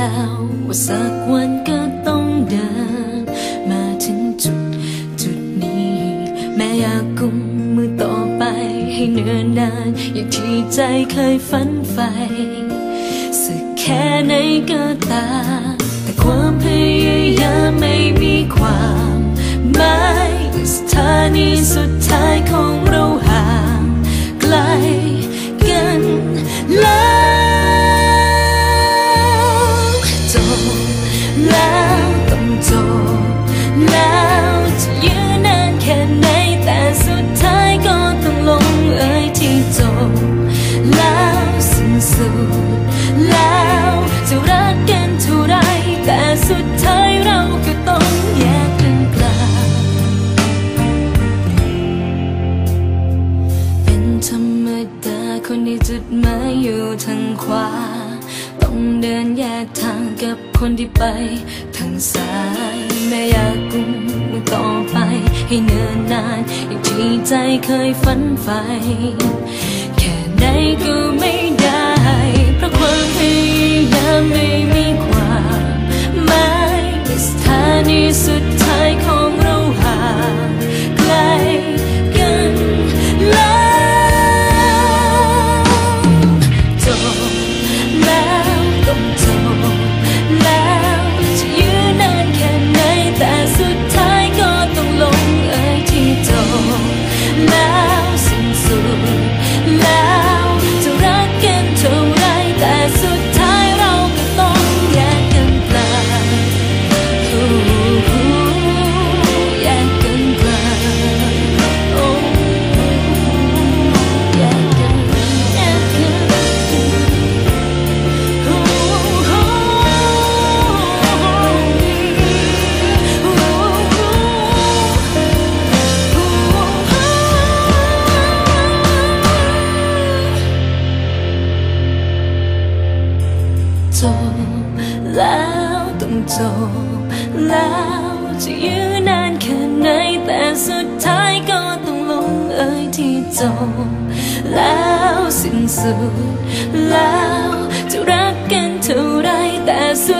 ว่าสักวันก็ต้องเดิน มาถึงจุดจุดนี้ แม้อยากกุมมือต่อไปให้เนิ่นนาน อย่างที่ใจเคยฝันใฝ่สึกแค่ไหนก็ตาม แต่ความพยายามไม่มีความหมายสถานีสุดท้ายของ คนที่จุดหมายอยู่ทางขวา ต้องเดินแยกทางกับคนที่ไปทางซ้ายแม่อยากกุมมือต่อไป ให้เนิ่นนานอย่างที่ใจเคยฝันใฝ่แค่ไหนก็ไม่ได้ เพราะความพยายามไม่มี จบแล้วจะยืนนานแค่ไหนแต่สุดท้ายก็ต้องลงเอยที่จบแล้วสิ้นสุดแล้วจะรักกันเท่าไรแต่สุด